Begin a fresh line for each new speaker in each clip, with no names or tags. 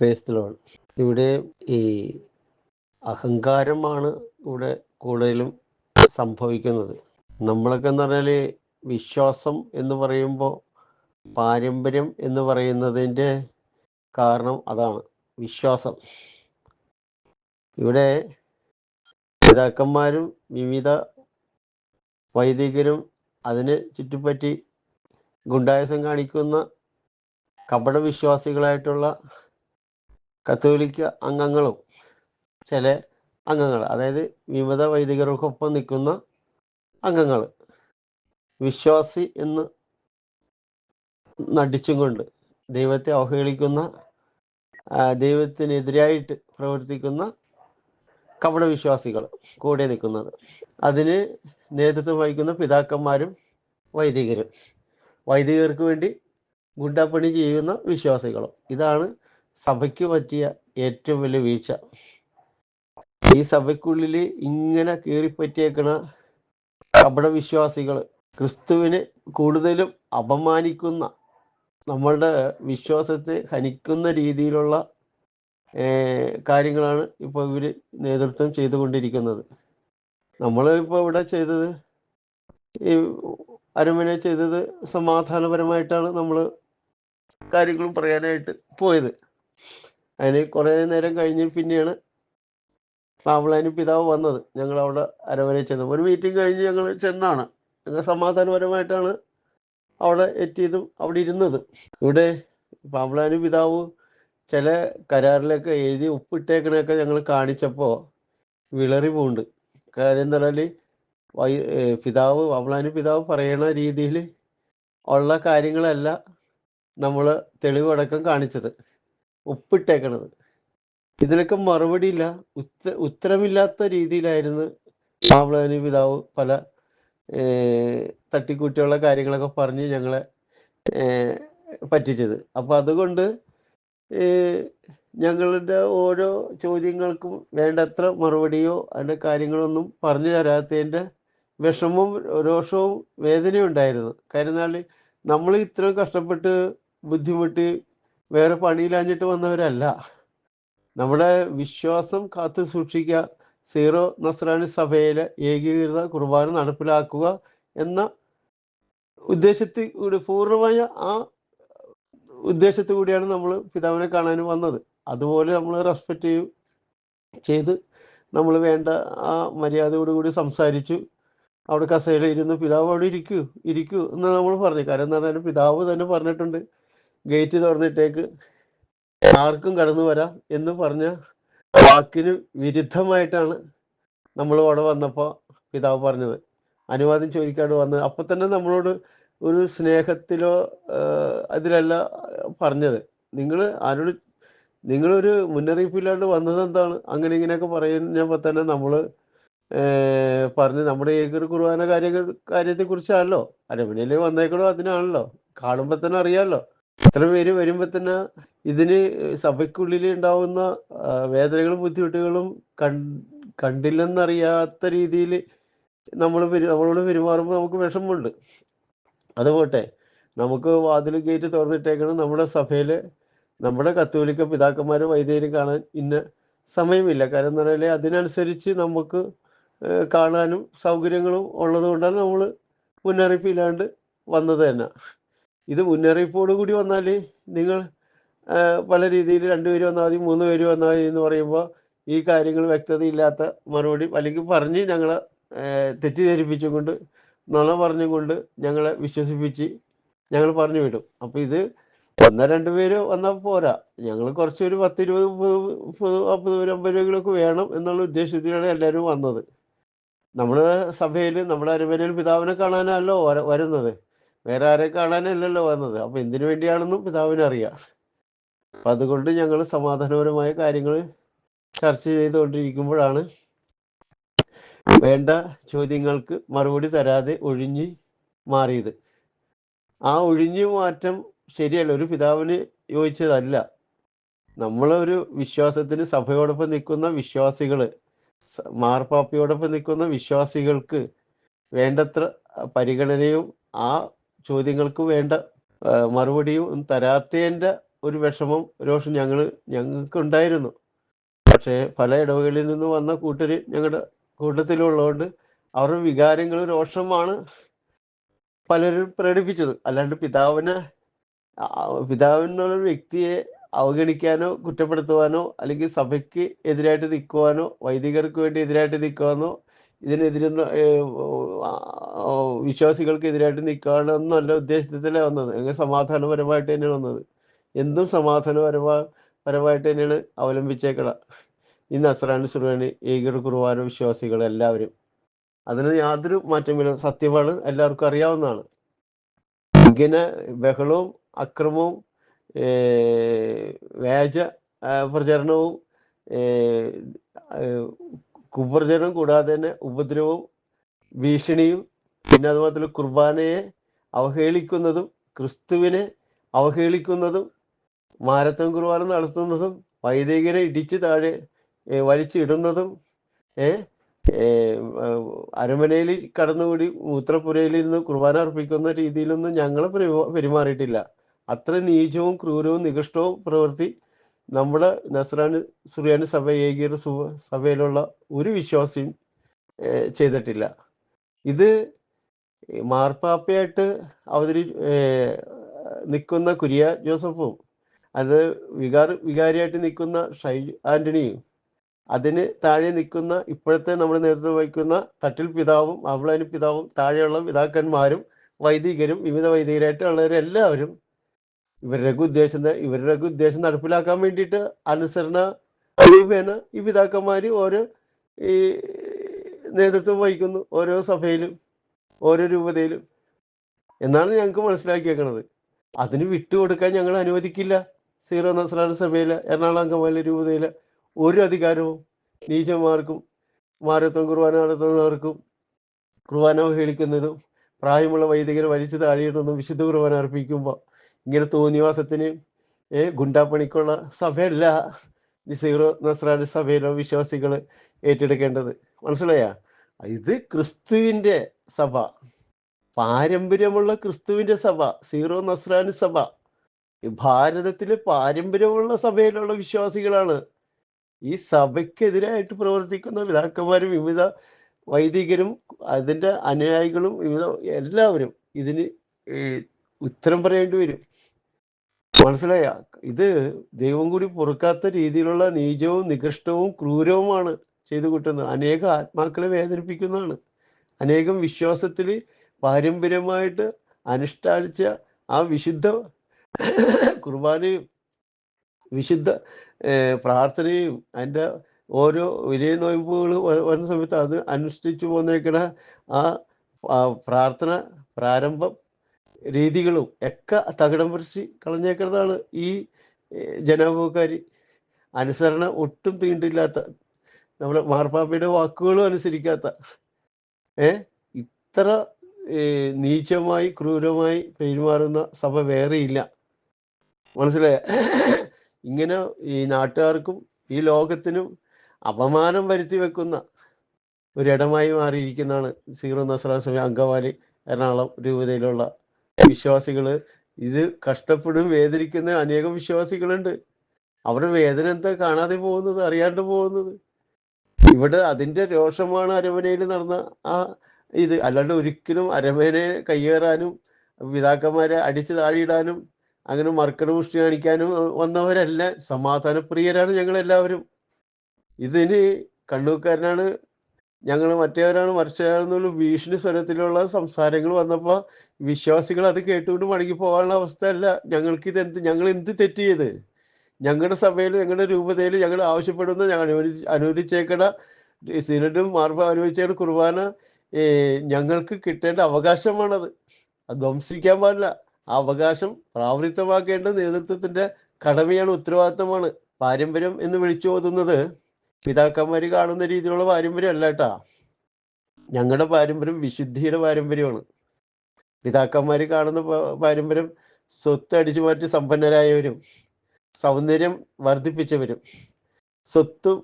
ക്രൈസ്തലോൺ ഇവിടെ ഈ അഹങ്കാരമാണ് ഇവിടെ കൂടുതലും സംഭവിക്കുന്നത്. നമ്മളൊക്കെ എന്ന് പറഞ്ഞാൽ വിശ്വാസം എന്ന് പറയുമ്പോൾ പാരമ്പര്യം എന്ന് പറയുന്നതിന്റെ കാരണം അതാണ് വിശ്വാസം. ഇവിടെ പിതാക്കന്മാരും വിവിധ വൈദികരും അതിനെ ചുറ്റിപ്പറ്റി ഗുണ്ടായസം കാണിക്കുന്ന കപട വിശ്വാസികളായിട്ടുള്ള കത്തോലിക്ക അംഗങ്ങളും ചില അംഗങ്ങൾ അതായത് വിമത വൈദികർക്കൊപ്പം നിൽക്കുന്ന അംഗങ്ങൾ വിശ്വാസി എന്ന് നടിച്ചും കൊണ്ട് ദൈവത്തെ അവഹേളിക്കുന്ന ദൈവത്തിനെതിരായിട്ട് പ്രവർത്തിക്കുന്ന കപട വിശ്വാസികൾ കൂടെ നിൽക്കുന്നത്. അതിന് നേതൃത്വം വഹിക്കുന്ന പിതാക്കന്മാരും വൈദികരും. വൈദികർക്ക് വേണ്ടി ഗുണ്ടാപ്പണി ചെയ്യുന്ന വിശ്വാസികളും. ഇതാണ് സഭയ്ക്ക് പറ്റിയ ഏറ്റവും വലിയ വീഴ്ച. ഈ സഭയ്ക്കുള്ളിൽ ഇങ്ങനെ കീറിപ്പറ്റിയേക്കണ കപട വിശ്വാസികൾ ക്രിസ്തുവിനെ കൂടുതലും അപമാനിക്കുന്ന നമ്മളുടെ വിശ്വാസത്തെ ഹനിക്കുന്ന രീതിയിലുള്ള കാര്യങ്ങളാണ് ഇപ്പോൾ ഇവർ നേതൃത്വം ചെയ്തുകൊണ്ടിരിക്കുന്നത്. നമ്മൾ ഇപ്പോൾ ഇവിടെ ചെയ്തത്? ഈ അരമന ചെയ്തത് സമാധാനപരമായിട്ടാണ് നമ്മൾ കാര്യങ്ങളും പറയാനായിട്ട് പോയത്. അതിന് കുറേ നേരം കഴിഞ്ഞ് പിന്നെയാണ് പാവളാനി പിതാവ് വന്നത്. ഞങ്ങൾ അവിടെ അരവരെ ചെന്നു. ഒരു മീറ്റിംഗ് കഴിഞ്ഞ് ഞങ്ങൾ ചെന്നാണ്. ഞങ്ങൾ സമാധാനപരമായിട്ടാണ് അവിടെ എത്തിയതും അവിടെ ഇരുന്നത്. ഇവിടെ പാവളാനി പിതാവ് ചില കരാറിലൊക്കെ എഴുതി ഒപ്പിട്ടേക്കണൊക്കെ ഞങ്ങൾ കാണിച്ചപ്പോൾ വിളറി പോകുന്നുണ്ട് കാര്യം എന്താ പറഞ്ഞാൽ വൈ പിതാവ് പാവളാനി പിതാവ് പറയണ രീതിയിൽ ഉള്ള കാര്യങ്ങളല്ല നമ്മൾ തെളിവടക്കം കാണിച്ചത്. ഒപ്പിട്ടേക്കണത്. ഇതിനൊക്കെ മറുപടിയില്ല. ഉത്ത ഉത്തരമില്ലാത്ത രീതിയിലായിരുന്നു പാവളാനി പിതാവ് പല തട്ടിക്കൂട്ടിയുള്ള കാര്യങ്ങളൊക്കെ പറഞ്ഞ് ഞങ്ങളെ പറ്റിച്ചത്. അപ്പോൾ അതുകൊണ്ട് ഞങ്ങളുടെ ഓരോ ചോദ്യങ്ങൾക്കും വേണ്ടത്ര മറുപടിയോ അതിന്റെ കാര്യങ്ങളൊന്നും പറഞ്ഞു തരാത്തതിന്റെ വിഷമവും രോഷവും വേദനയും ഉണ്ടായിരുന്നു. കാര്യം നമ്മൾ ഇത്രയും കഷ്ടപ്പെട്ട് ബുദ്ധിമുട്ടി വേറെ പണിയിലാഞ്ഞിട്ട് വന്നവരല്ല. നമ്മുടെ വിശ്വാസം കാത്തു സൂക്ഷിക്കുക സീറോ നസ്രാനി സഭയിലെ ഏകീകൃത കുർബാന നടപ്പിലാക്കുക എന്ന ഉദ്ദേശത്തിൽ കൂടി പൂർണമായ ആ ഉദ്ദേശത്തിൽ കൂടിയാണ് നമ്മൾ പിതാവിനെ കാണാൻ വന്നത്. അതുപോലെ നമ്മൾ റെസ്പെക്റ്റ് ചെയ്യും ചെയ്ത് നമ്മൾ വേണ്ട ആ മര്യാദയോടുകൂടി സംസാരിച്ചു അവിടെ കസേരയിൽ ഇരുന്ന് പിതാവ് അവിടെ ഇരിക്കൂ ഇരിക്കൂ എന്ന് നമ്മൾ പറഞ്ഞു. കാര്യം എന്ന് പറഞ്ഞാൽ പിതാവ് തന്നെ പറഞ്ഞിട്ടുണ്ട്. ഗേറ്റ് തുറന്നിട്ടേക്ക് ആർക്കും കടന്നു വരാം എന്ന് പറഞ്ഞ വാക്കിന് വിരുദ്ധമായിട്ടാണ് നമ്മൾ അവിടെ വന്നപ്പോൾ പിതാവ് പറഞ്ഞത്. അനുവാദം ചോദിക്കാണ്ട് വന്നത് അപ്പം തന്നെ നമ്മളോട് ഒരു സ്നേഹത്തിലോ അതിലല്ല പറഞ്ഞത്. നിങ്ങൾ ആരോട് നിങ്ങളൊരു മുന്നറിയിപ്പില്ലാണ്ട് വന്നത് എന്താണ് അങ്ങനെ ഇങ്ങനെയൊക്കെ പറയുന്നപ്പോൾ തന്നെ നമ്മൾ പറഞ്ഞ് നമ്മുടെ ഏതൊരു കുർബാന കാര്യങ്ങൾ കാര്യത്തെക്കുറിച്ചാണല്ലോ. അരമനയിൽ വന്നേക്കണോ അതിനാണല്ലോ. കാണുമ്പോൾ തന്നെ അറിയാമല്ലോ ഇത്ര പേര് വരുമ്പോൾ തന്നെ ഇതിന് സഭയ്ക്കുള്ളിൽ ഉണ്ടാവുന്ന വേദനകളും ബുദ്ധിമുട്ടുകളും കണ്ടില്ലെന്നറിയാത്ത രീതിയിൽ നമ്മൾ നമ്മളോട് പെരുമാറുമ്പോൾ നമുക്ക് വിഷമമുണ്ട്. അതുപോട്ടെ നമുക്ക് വാതിൽ ഗേറ്റ് തുറന്നിട്ടേക്കണം. നമ്മുടെ സഭയിൽ നമ്മുടെ കത്തോലിക്ക പിതാക്കന്മാരും വൈദികരും കാണാൻ ഇന്ന സമയമില്ല. കാരണം എന്ന് പറഞ്ഞാൽ അതിനനുസരിച്ച് നമുക്ക് കാണാനും സൗകര്യങ്ങളും ഉള്ളത് കൊണ്ടാണ് നമ്മൾ മുന്നറിയിപ്പില്ലാണ്ട് വന്നത് തന്നെ. ഇത് മുന്നറിയിപ്പോട് കൂടി വന്നാൽ നിങ്ങൾ പല രീതിയിൽ രണ്ടുപേര് വന്നാൽ മതി മൂന്ന് പേര് വന്നാൽ മതി എന്ന് പറയുമ്പോൾ ഈ കാര്യങ്ങൾ വ്യക്തതയില്ലാത്ത മറുപടി അല്ലെങ്കിൽ പറഞ്ഞ് ഞങ്ങളെ തെറ്റിദ്ധരിപ്പിച്ചും കൊണ്ട് നുണ പറഞ്ഞും കൊണ്ട് ഞങ്ങളെ വിശ്വസിപ്പിച്ച് ഞങ്ങൾ പറഞ്ഞു വിടും. അപ്പോൾ ഇത് ഒന്നോ രണ്ട് പേര് വന്നാൽ പോരാ. ഞങ്ങൾ കുറച്ചൊരു ഒരു പത്ത് ഇരുപത് മുപ്പത് അമ്പത് രൂപകളൊക്കെ വേണം എന്നുള്ള ഉദ്ദേശത്തിലാണ് എല്ലാവരും വന്നത്. നമ്മുടെ സഭയിൽ നമ്മുടെ അരമനയിൽ പിതാവിനെ കാണാനല്ലോ വര- വരുന്നത്. വേറെ ആരെ കാണാനല്ലല്ലോ വന്നത്. അപ്പൊ എന്തിനു വേണ്ടിയാണെന്നും പിതാവിന് അറിയാം. അപ്പം അതുകൊണ്ട് ഞങ്ങൾ സമാധാനപരമായ കാര്യങ്ങൾ ചർച്ച ചെയ്തുകൊണ്ടിരിക്കുമ്പോഴാണ് വേണ്ട ചോദ്യങ്ങൾക്ക് മറുപടി തരാതെ ഒഴിഞ്ഞ് മാറിയത്. ആ ഒഴിഞ്ഞു മാറ്റം ശരിയല്ല. ഒരു പിതാവിന് യോജിച്ചതല്ല. നമ്മളൊരു വിശ്വാസത്തിന് സഭയോടൊപ്പം നിൽക്കുന്ന വിശ്വാസികൾ മാർപ്പാപ്പയോടൊപ്പം നിൽക്കുന്ന വിശ്വാസികൾക്ക് വേണ്ടത്ര പരിഗണനയും ആ ചോദ്യങ്ങൾക്ക് വേണ്ട മറുപടിയും തരാത്തതിന്റെ ഒരു വിഷമം രോഷം ഞങ്ങൾ ഞങ്ങൾക്കുണ്ടായിരുന്നു. പക്ഷേ പല ഇടവകളിൽ നിന്ന് വന്ന കൂട്ടർ ഞങ്ങളുടെ കൂട്ടത്തിലുള്ളതുകൊണ്ട് അവരുടെ വികാരങ്ങൾ രോഷമാണ് പലരും പ്രകടിപ്പിച്ചത്. അല്ലാണ്ട് പിതാവിനെ പിതാവിനുള്ള വ്യക്തിയെ അവഗണിക്കാനോ കുറ്റപ്പെടുത്തുവാനോ അല്ലെങ്കിൽ സഭയ്ക്ക് എതിരായിട്ട് നിൽക്കുവാനോ വൈദികർക്ക് വേണ്ടി എതിരായിട്ട് നിൽക്കുവാനോ ഇതിനെതിരുന്ന വിശ്വാസികൾക്ക് എതിരായിട്ട് എന്നല്ല ഉദ്ദേശത്തിലേ വന്നത്? അങ്ങനെ സമാധാനപരമായിട്ട് തന്നെയാണ് വന്നത്? എന്തും സമാധാനപരമാ പരമായിട്ട് തന്നെയാണ് അവലംബിച്ചേക്കട ഈ നസ്രാനി സുറാന് ഏകർ കുർബാന വിശ്വാസികൾ എല്ലാവരും. അതിന് യാതൊരു മാറ്റമില്ല. സത്യമാണ്. എല്ലാവർക്കും അറിയാവുന്നതാണ്. ഇങ്ങനെ ബഹളവും അക്രമവും വ്യാജ പ്രചരണവും കുപ്രചരണം കൂടാതെ തന്നെ ഉപദ്രവവും ഭീഷണിയും പിന്നെ അതുമാത്രമല്ല കുർബാനയെ അവഹേളിക്കുന്നതും ക്രിസ്തുവിനെ അവഹേളിക്കുന്നതും മാരത്തൻ കുർബാന നടത്തുന്നതും വൈദികരെ ഇടിച്ച് താഴെ വലിച്ചിടുന്നതും അരമനയിൽ കടന്നുകൂടി മൂത്രപ്പുരയിൽ ഇരുന്ന് കുർബാന അർപ്പിക്കുന്ന രീതിയിലൊന്നും ഞങ്ങൾ പെരുമാറിയിട്ടില്ല. അത്ര നീചവും ക്രൂരവും നികൃഷ്ടവും പ്രവൃത്തി നമ്മുടെ നസ്രാന് സുറിയാനി സഭ ഏകീകൃത സഭയിലുള്ള ഒരു വിശ്വാസിയും ചെയ്തിട്ടില്ല. ഇത് മാർപ്പാപ്പയായിട്ട് അവതരി നിൽക്കുന്ന കുര്യ ജോസഫും അത് വികാർ വികാരിയായിട്ട് നിൽക്കുന്ന ഷൈ ആന്റണിയും അതിന് താഴെ നിൽക്കുന്ന ഇപ്പോഴത്തെ നമ്മൾ നേതൃത്വം വഹിക്കുന്ന തട്ടിൽ പിതാവും അവളനു പിതാവും താഴെയുള്ള പിതാക്കന്മാരും വൈദികരും വിവിധ വൈദികരായിട്ടുള്ളവരെല്ലാവരും ഇവരുടെയൊക്കെ ഉദ്ദേശം ഇവരുടെ ഉദ്ദേശം നടപ്പിലാക്കാൻ വേണ്ടിയിട്ട് അനുസരണ രൂപേണ ഈ പിതാക്കന്മാർ ഓരോ ഈ നേതൃത്വം വഹിക്കുന്നു ഓരോ സഭയിലും. ഓരോ രൂപതയിലും. എന്നാണ് ഞങ്ങൾക്ക് മനസ്സിലാക്കിയേക്കണത്. അതിന് വിട്ടുകൊടുക്കാൻ ഞങ്ങൾ അനുവദിക്കില്ല. സീറോ നസ്രാന സഭയിലെ എറണാകുളം അങ്കമാലി രൂപതയിലെ ഒരു അധികാരവും നീചന്മാർക്കും മാരത്വം കുർബാന നടത്തുന്നവർക്കും കുർബാന അവഹേളിക്കുന്നതും പ്രായമുള്ള വൈദികർ വലിച്ചു താഴെയിടുന്നതും വിശുദ്ധ കുർബാന അർപ്പിക്കുമ്പോൾ ഇങ്ങനെ തോന്നിവാസത്തിന് ഏ ഗുണ്ടാപ്പണിക്കുള്ള സഭയല്ല സീറോ നസ്രാൻ സഭയിലെ വിശ്വാസികൾ ഏറ്റെടുക്കേണ്ടത്. മനസ്സിലായ? ഇത് ക്രിസ്തുവിന്റെ സഭ. പാരമ്പര്യമുള്ള ക്രിസ്തുവിന്റെ സഭ സീറോ നസ്രാനി സഭ. ഭാരതത്തിലെ പാരമ്പര്യമുള്ള സഭയിലുള്ള വിശ്വാസികളാണ്. ഈ സഭയ്ക്കെതിരായിട്ട് പ്രവർത്തിക്കുന്ന പിതാക്കന്മാരും വിവിധ വൈദികരും അതിന്റെ അനുയായികളും വിവിധ എല്ലാവരും ഇതിന് ഉത്തരം പറയേണ്ടി വരും. മനസ്സിലായ? ഇത് ദൈവം കൂടി പൊറുക്കാത്ത രീതിയിലുള്ള നീചവും നികൃഷ്ടവും ക്രൂരവുമാണ് ചെയ്തു കൂട്ടുന്നത് അനേക ആത്മാക്കളെ വേദനിപ്പിക്കുന്നതാണ്. അനേകം വിശ്വാസത്തിൽ പാരമ്പര്യമായിട്ട് അനുഷ്ഠാനിച്ച ആ വിശുദ്ധ കുർബാനയും വിശുദ്ധ പ്രാർത്ഥനയും അതിന്റെ ഓരോ വിലയ നോയമ്പുകൾ വരുന്ന സമയത്ത് അത് അനുഷ്ഠിച്ചു പോന്നേക്കണ ആ പ്രാർത്ഥന പ്രാരംഭം രീതികളും ഒക്കെ തകിടം പറിച്ച് കളഞ്ഞേക്കുന്നതാണ് ഈ ജനാഭക്കാരി അനുസരണ ഒട്ടും തീണ്ടില്ലാത്ത നമ്മുടെ മാർപ്പാപ്പയുടെ വാക്കുകളും അനുസരിക്കാത്ത ഏ? ഇത്ര നീചമായി ക്രൂരമായി പെരുമാറുന്ന സഭ വേറെയില്ല മനസ്സിലായ? ഇങ്ങനെ ഈ നാട്ടുകാർക്കും ഈ ലോകത്തിനും അപമാനം വരുത്തി വെക്കുന്ന ഒരിടമായി മാറിയിരിക്കുന്നതാണ് സീറോ നസ്രാ സഭ അങ്കവാലി എറണാകുളം രൂപതയിലുള്ള വിശ്വാസികൾ. ഇത് കഷ്ടപ്പെടും വേദനിക്കുന്ന അനേകം വിശ്വാസികളുണ്ട്. അവരുടെ വേദന എന്താ കാണാതെ പോകുന്നത് അറിയാണ്ട് പോകുന്നത്? ഇവിടെ അതിന്റെ രോഷമാണ് അരമനയിൽ നടന്ന ആ ഇത്. അല്ലാണ്ട് ഒരിക്കലും അരമനയെ കയ്യേറാനും പിതാക്കന്മാരെ അടിച്ചു താഴെയിടാനും അങ്ങനെ മർക്കട പുഷ്ടി കാണിക്കാനും വന്നവരല്ല. സമാധാനപ്രിയരാണ് ഞങ്ങളെല്ലാവരും. ഇതിന് കണ്ണൂക്കാരനാണ് ഞങ്ങൾ മറ്റേവരാണ് മറിച്ചയാളെന്നുള്ള ഭീഷണി സ്വരത്തിലുള്ള സംസാരങ്ങൾ വന്നപ്പോൾ വിശ്വാസികൾ അത് കേട്ടുകൊണ്ട് മടങ്ങി പോകാനുള്ള അവസ്ഥയല്ല. ഞങ്ങൾക്ക് ഇത് എന്ത് ഞങ്ങൾ എന്ത് തെറ്റ് ചെയ്ത് ഞങ്ങളുടെ സഭയിൽ ഞങ്ങളുടെ രൂപതയിൽ ഞങ്ങൾ ആവശ്യപ്പെടുന്ന ഞങ്ങൾ അനുവദി അനുവദിച്ചേക്കണ സിനഡും മാർബ അനുവദിച്ചേക്കണ കുർബാന ഞങ്ങൾക്ക് കിട്ടേണ്ട അവകാശമാണത്. അത് ധ്വംസിക്കാൻ പാടില്ല. ആ അവകാശം പ്രാവൃത്തമാക്കേണ്ട നേതൃത്വത്തിന്റെ കടമയാണ് ഉത്തരവാദിത്തമാണ്. പാരമ്പര്യം എന്ന് വിളിച്ചു ഓതുന്നത് പിതാക്കന്മാർ കാണുന്ന രീതിയിലുള്ള പാരമ്പര്യം അല്ല കേട്ടാ. ഞങ്ങളുടെ പാരമ്പര്യം വിശുദ്ധിയുടെ പാരമ്പര്യമാണ്. പിതാക്കന്മാർ കാണുന്ന പാരമ്പര്യം സ്വത്ത് അടിച്ചു മാറ്റി സമ്പന്നരായവരും സൗന്ദര്യം വർദ്ധിപ്പിച്ചവരും സ്വത്തും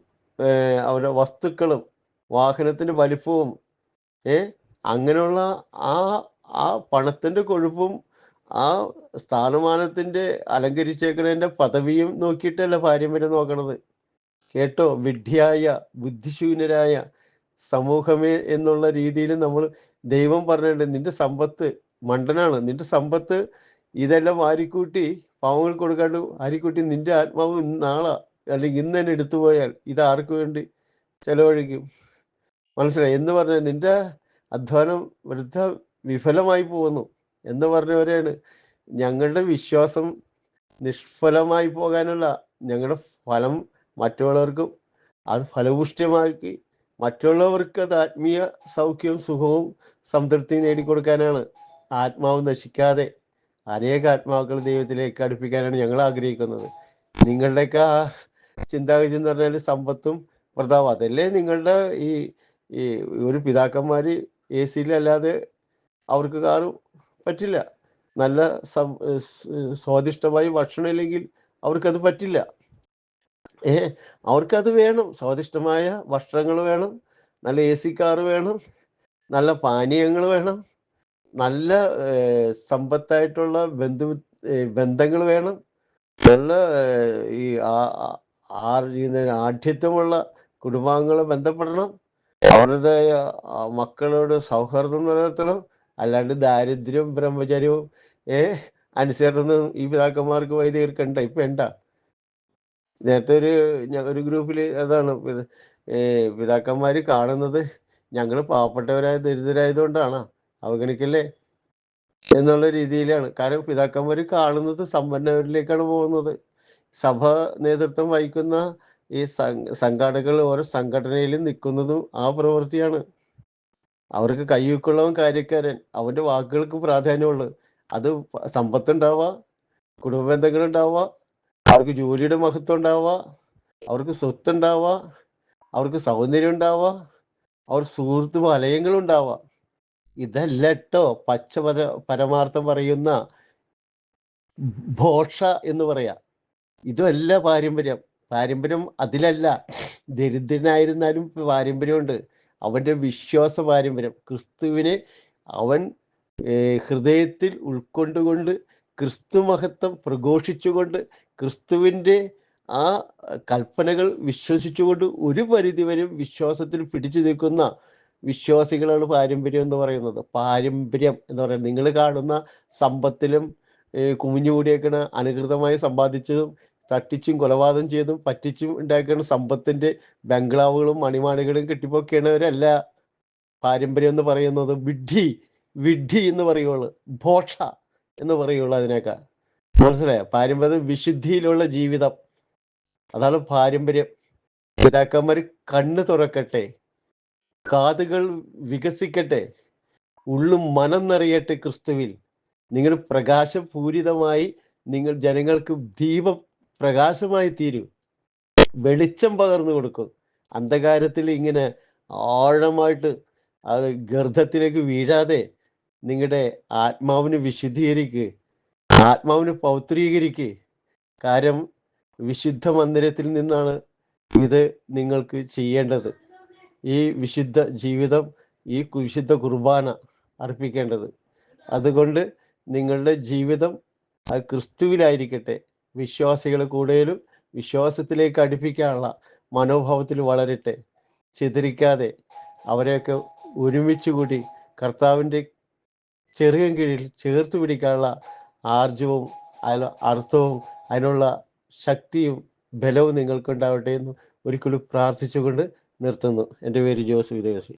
അവരുടെ വസ്തുക്കളും വാഹനത്തിന്റെ വലിപ്പവും ഏ അങ്ങനെയുള്ള ആ ആ പണത്തിന്റെ കൊഴുപ്പും ആ സ്ഥാനമാനത്തിന്റെ അലങ്കരിച്ചേക്കുന്നതിന്റെ പദവിയും നോക്കിയിട്ടല്ല പാരമ്പര്യം നോക്കണത്? കേട്ടോ? വിഡ്ഢിയായ ബുദ്ധിശൂന്യരായ സമൂഹമേ എന്നുള്ള രീതിയിൽ നമ്മൾ ദൈവം പറഞ്ഞിട്ടുണ്ട് നിന്റെ സമ്പത്ത് മണ്ടനാണ്. നിന്റെ സമ്പത്ത് ഇതെല്ലാം വാരിക്കൂട്ടി പാവങ്ങൾ കൊടുക്കാണ്ട് ആരിക്കുട്ടി നിന്റെ ആത്മാവ് നാളെ. അല്ലെങ്കിൽ ഇന്ന് തന്നെ എടുത്തു പോയാൽ ഇത് ആർക്ക് വേണ്ടി ചെലവഴിക്കും? മനസ്സിലായി? എന്ന് പറഞ്ഞാൽ നിന്റെ അധ്വാനം വൃദ്ധ വിഫലമായി പോകുന്നു. എന്ന് പറഞ്ഞവരെയാണ്. ഞങ്ങളുടെ വിശ്വാസം നിഷ്ഫലമായി പോകാനുള്ള ഞങ്ങളുടെ ഫലം മറ്റുള്ളവർക്കും അത് ഫലപുഷ്ടമാക്കി മറ്റുള്ളവർക്ക് അത് ആത്മീയ സൗഖ്യവും സുഖവും സംതൃപ്തിയും നേടിക്കൊടുക്കാനാണ്. ആത്മാവ് നശിക്കാതെ അനേക ആത്മാക്കൾ ദൈവത്തിലേക്ക് അടുപ്പിക്കാനാണ് ഞങ്ങൾ ആഗ്രഹിക്കുന്നത്. നിങ്ങളുടെയൊക്കെ ആ ചിന്താഗതി എന്ന് പറഞ്ഞാൽ സമ്പത്തും പ്രതാപം അതല്ലേ നിങ്ങളുടെ ഈ ഈ ഒരു പിതാക്കന്മാർ എ സിയിലല്ലാതെ അവർക്ക് കാറ് പറ്റില്ല. നല്ല സ്വാദിഷ്ടമായി ഭക്ഷണം ഇല്ലെങ്കിൽ അവർക്കത് പറ്റില്ല. ഏ അവർക്കത് വേണം. സ്വാദിഷ്ടമായ ഭക്ഷണങ്ങൾ വേണം. നല്ല എ സി കാറ് വേണം. നല്ല പാനീയങ്ങൾ വേണം. നല്ല സമ്പത്തായിട്ടുള്ള ബന്ധു ബന്ധങ്ങൾ വേണം. നല്ല ഈ ആ- ആ- ആ- ഈ ആഠ്യത്വമുള്ള കുടുംബാംഗങ്ങൾ ബന്ധപ്പെടണം. അവരുടെ മക്കളോട് സൗഹാർദ്ദം നിലനിർത്തണം. അല്ലാണ്ട് ദാരിദ്ര്യവും ബ്രഹ്മചര്യവും ഏ അനുസരണമൊന്നും ഈ പിതാക്കന്മാർക്ക് വൈദികർക്കുണ്ട ഇപ്പൊ വേണ്ട. നേരത്തെ ഒരു ഒരു ഗ്രൂപ്പിൽ അതാണ് പിതാക്കന്മാർ കാണുന്നത് ഞങ്ങൾ പാവപ്പെട്ടവരായ ദരിദ്രരായതുകൊണ്ടാണ്. അവഗണിക്കല്ലേ? എന്നുള്ള രീതിയിലാണ്. കാരണം പിതാക്കന്മാർ കാണുന്നത് സമ്പന്നവരിലേക്കാണ് പോകുന്നത്. സഭ നേതൃത്വം വഹിക്കുന്ന ഈ സംഘാടകൾ ഓരോ സംഘടനയിലും നിൽക്കുന്നതും ആ പ്രവൃത്തിയാണ്. അവർക്ക് കയ്യൂക്കുള്ളവൻ കാര്യക്കാരൻ. അവന്റെ വാക്കുകൾക്ക് പ്രാധാന്യമുള്ളു. അത് സമ്പത്ത് സമ്പത്തുണ്ടാവുക കുടുംബ ബന്ധങ്ങൾ ഉണ്ടാവുക അവർക്ക് ജോലിയുടെ മഹത്വം ഉണ്ടാവുക അവർക്ക് സ്വത്ത് ഉണ്ടാവുക അവർക്ക് സൗന്ദര്യം ഉണ്ടാവുക അവർ സുഹൃത്ത് വലയങ്ങൾ ഉണ്ടാവുക ഇതല്ല കേട്ടോ പച്ച പര പരമാർത്ഥം പറയുന്ന ഭോഷ എന്ന് പറയാ. ഇതല്ല പാരമ്പര്യം. പാരമ്പര്യം അതിലല്ല. ദരിദ്രനായിരുന്നാലും പാരമ്പര്യമുണ്ട്. അവന്റെ വിശ്വാസ പാരമ്പര്യം. ക്രിസ്തുവിനെ അവൻ ഹൃദയത്തിൽ ഉൾക്കൊണ്ടുകൊണ്ട് ക്രിസ്തു മഹത്വം പ്രഘോഷിച്ചുകൊണ്ട് ക്രിസ്തുവിന്റെ ആ കൽപ്പനകൾ വിശ്വസിച്ചുകൊണ്ട് ഒരു പരിധിവരും വിശ്വാസത്തിൽ പിടിച്ചു നിൽക്കുന്ന വിശ്വാസികളാണ് പാരമ്പര്യം എന്ന് പറയുന്നത്. പാരമ്പര്യം എന്ന് പറയുന്നത് നിങ്ങൾ കാണുന്ന സമ്പത്തിലും കുമിഞ്ഞുകൂടിയേക്കണ അനുകൃതമായി സമ്പാദിച്ചതും തട്ടിച്ചും കൊലപാതകം ചെയ്തും പറ്റിച്ചും ഉണ്ടാക്കുന്ന സമ്പത്തിന്റെ ബംഗ്ലാവുകളും മണിമാണികളും കെട്ടിപ്പൊക്കിയണവരല്ല പാരമ്പര്യം എന്ന് പറയുന്നത് വിഡ്ഢി വിഡ്ഢി എന്ന് പറയുള്ളൂ ഭോഷ എന്ന് പറയുള്ളൂ അതിനേക്കാൾ. മനസ്സിലായോ? പാരമ്പര്യം വിശുദ്ധിയിലുള്ള ജീവിതം. അതാണ് പാരമ്പര്യം. പിതാക്കന്മാർ കണ്ണ് തുറക്കട്ടെ. കാതുകൾ വികസിക്കട്ടെ. ഉള്ളും മനം നിറയട്ടെ ക്രിസ്തുവിൽ. നിങ്ങൾ പ്രകാശപൂരിതമായി നിങ്ങൾ ജനങ്ങൾക്ക് ദീപം പ്രകാശമായി തീരൂ. വെളിച്ചം പകർന്നു കൊടുക്കും. അന്ധകാരത്തിൽ ഇങ്ങനെ ആഴമായിട്ട് ആ ഗർഭത്തിലേക്ക് വീഴാതെ നിങ്ങളുടെ ആത്മാവിന് വിശുദ്ധീകരിക്കുക ആത്മാവിന് പൗത്രീകരിക്കുക കാര്യം വിശുദ്ധ മന്ദിരത്തിൽ നിന്നാണ് ഇത് നിങ്ങൾക്ക് ചെയ്യേണ്ടത്. ഈ വിശുദ്ധ ജീവിതം ഈ വിശുദ്ധ കുർബാന അർപ്പിക്കേണ്ടത്. അതുകൊണ്ട് നിങ്ങളുടെ ജീവിതം അത് ക്രിസ്തുവിലായിരിക്കട്ടെ. വിശ്വാസികളെ കൂടുതലും വിശ്വാസത്തിലേക്ക് അടുപ്പിക്കാനുള്ള മനോഭാവത്തിൽ വളരട്ടെ. ചിതറിക്കാതെ അവരെയൊക്കെ ഒരുമിച്ച് കൂടി കർത്താവിന്റെ ചെറിയ കീഴിൽ ചേർത്ത് പിടിക്കാനുള്ള ആർജവും അതിന് അർത്ഥവും അതിനുള്ള ശക്തിയും ബലവും നിങ്ങൾക്കുണ്ടാവട്ടെ എന്ന് ഒരിക്കലും പ്രാർത്ഥിച്ചുകൊണ്ട് നിർത്തുന്നു. എന്റെ പേര് ജോസ് വിദേശി